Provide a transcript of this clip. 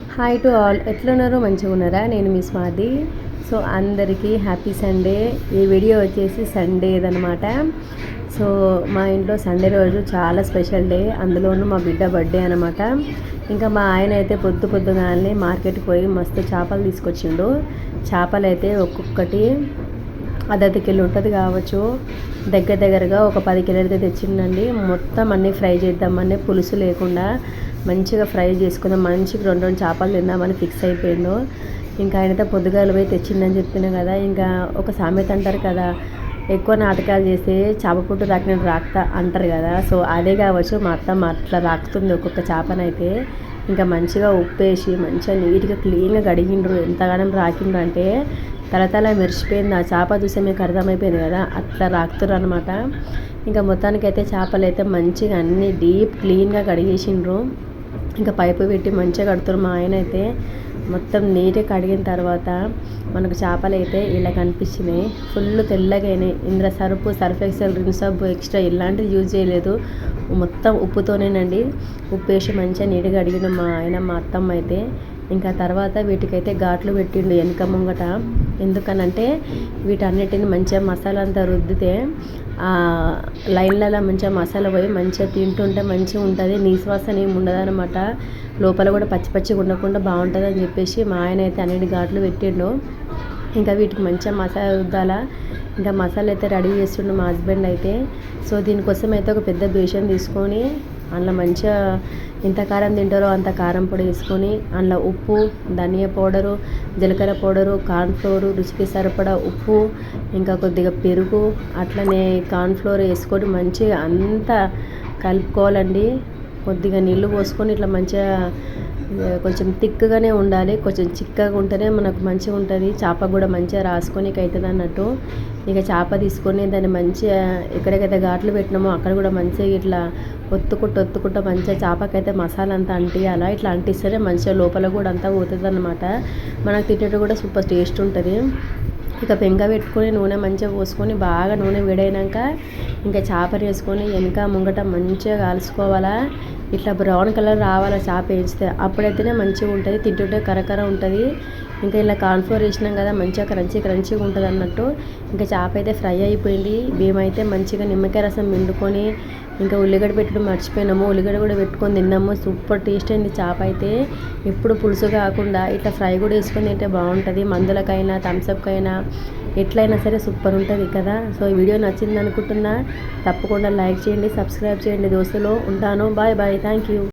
Hi to all ఎట్లున్నారు? మంచిగా ఉన్నారా? నేను మీ స్వాతి. సో అందరికీ హ్యాపీ సండే ఈ వీడియో వచ్చేసి సండే అనమాట సో మా ఇంట్లో సండే రోజు చాలా స్పెషల్ డే అందులోనూ మా బిడ్డ బర్త్డే అనమాట ఇంకా మా ఆయన అయితే పొద్దు పొద్దుగానే మార్కెట్కి పోయి మస్తు చేపలు తీసుకొచ్చిండు. చేపలు అయితే ఒక్కొక్కటి అర్ధ కిలో ఉంటుంది కావచ్చు. దగ్గర దగ్గరగా ఒక పది కిలోలు అయితే తెచ్చిండండి. మొత్తం అన్నీ ఫ్రై చేద్దామని పులుసు లేకుండా మంచిగా ఫ్రై చేసుకుందాం మంచిగా రెండు రెండు చేపలు తిందామని ఫిక్స్ అయిపోయిండు. ఇంకా ఆయనతో పొద్దుగాలు పోయి తెచ్చిందని చెప్పినా కదా ఇంకా ఒక సామెత అంటారు కదా ఎక్కువ నాటకాలు చేస్తే చేప పుట్టు రాకిన రాక్తా అంటారు కదా. సో అదే కావచ్చు మా అత్తమ్మ అట్లా రాకుతుంది ఒక్కొక్క చేపనైతే. ఇంకా మంచిగా ఉప్పేసి మంచిగా నీట్గా క్లీన్గా కడిగిండ్రు. ఎంతగానో రాకిండ్రు అంటే తలతల మెరిచిపోయింది ఆ చేప చూసే మీకు అర్థమైపోయింది కదా అట్లా రాకుతురు అనమాట ఇంకా మొత్తానికైతే చేపలు అయితే మంచిగా అన్నీ డీప్ క్లీన్గా కడిగేసిండ్రు. ఇంకా పైపు పెట్టి మంచిగా కడుతున్నారు మా ఆయన అయితే మొత్తం నీట్గా కడిగిన తర్వాత మనకు చేపలు అయితే ఇలా కనిపించినాయి. ఫుల్ తెల్లగా అయినాయి ఇందులో సరుపు సర్ఫ్ ఎక్సెల్ రిన్ సబ్బు ఎక్స్ట్రా ఇలాంటివి యూజ్ చేయలేదు. మొత్తం ఉప్పుతోనేనండి. ఉప్పు వేసి మంచిగా నీట్గా అడిగిన మా ఆయన మా అత్తమ్మ అయితే ఇంకా తర్వాత వీటికైతే ఘాట్లు పెట్టిండు వెనుక ముంగట. ఎందుకనంటే వీటన్నిటిని మంచిగా మసాలా అంతా రుద్దితే లైన్లలో మంచిగా మసాలా పోయి మంచిగా తింటుంటే మంచిగా ఉంటుంది. నీసువాసన ఏమి ఉండదు అనమాట లోపల కూడా పచ్చి పచ్చిగా ఉండకుండా బాగుంటుంది అని చెప్పేసి మా ఆయన అయితే అన్నిటి ఘాట్లు పెట్టిండు. ఇంకా వీటికి మంచిగా మసాలా రుద్దాలా. ఇంకా మసాలా అయితే రెడీ చేస్తుండే మా హస్బెండ్ అయితే. సో దీనికోసం అయితే ఒక పెద్ద బేషన్ తీసుకొని అందులో మంచిగా ఎంత కారం తింటారో అంత కారం పొడి వేసుకొని అందులో ఉప్పు ధనియా పౌడరు జీలకర్ర పౌడరు కార్న్ఫ్లోరు రుచికి సరిపడా ఉప్పు ఇంకా కొద్దిగా పెరుగు అట్లనే కార్న్ఫ్లోర్ వేసుకొని మంచిగా అంతా కలుపుకోవాలండి. కొద్దిగా నీళ్ళు పోసుకొని ఇట్లా మంచిగా కొంచెం థిక్గానే ఉండాలి కొంచెం చిక్కగా ఉంటేనే మనకు మంచిగా ఉంటుంది. చేప కూడా మంచిగా రాసుకొని అవుతుంది అన్నట్టు. ఇక చేప తీసుకొని దాన్ని మంచిగా ఎక్కడికైతే ఘాట్లు పెట్టినామో అక్కడ కూడా మంచిగా ఇట్లా ఒత్తుకుంటూ ఒత్తుకుంటూ మంచిగా చేపకైతే మసాలా అంతా అంటియాలా ఇట్లా అంటిస్తేనే మంచిగా లోపల కూడా అంతా పోతుంది అనమాట మనకు తినేటప్పుడు కూడా సూపర్ టేస్ట్ ఉంటుంది. ఇక పెంక పెట్టుకొని నూనె మంచిగా పోసుకొని బాగా నూనె వేడైనాక ఇంకా చేపని వేసుకొని వెనక ముంగట మంచిగా కాల్చుకోవాలా. ఇట్లా బ్రౌన్ కలర్ రావాలి చేప వేస్తే అప్పుడైతేనే మంచిగా ఉంటుంది తింటుంటే కరకర ఉంటుంది. ఇంకా ఇలా కాన్ఫ్లోర్ వేసినాం కదా మంచిగా క్రంచీ క్రంచీగా ఉంటుంది అన్నట్టు. ఇంకా చేప అయితే ఫ్రై అయిపోయింది. మేమైతే మంచిగా నిమ్మకాయ రసం పిండుకొని ఇంకా ఉల్లిగడ్డ పెట్టడం మర్చిపోయినాము. ఉల్లిగడ్డ కూడా పెట్టుకొని తిన్నాము. సూపర్ టేస్ట్ అయింది చేప అయితే. ఎప్పుడు పులుసు కాకుండా ఇట్లా ఫ్రై కూడా వేసుకొని తింటే బాగుంటుంది. మందులకైనా థమ్స్అప్కైనా ఎట్లయినా సరే సూపర్ ఉంటుంది కదా. సో ఈ వీడియో నచ్చింది అనుకుంటున్నా తప్పకుండా లైక్ చేయండి సబ్స్క్రైబ్ చేయండి దోస్తులు. ఉంటాను. Bye bye. Thank you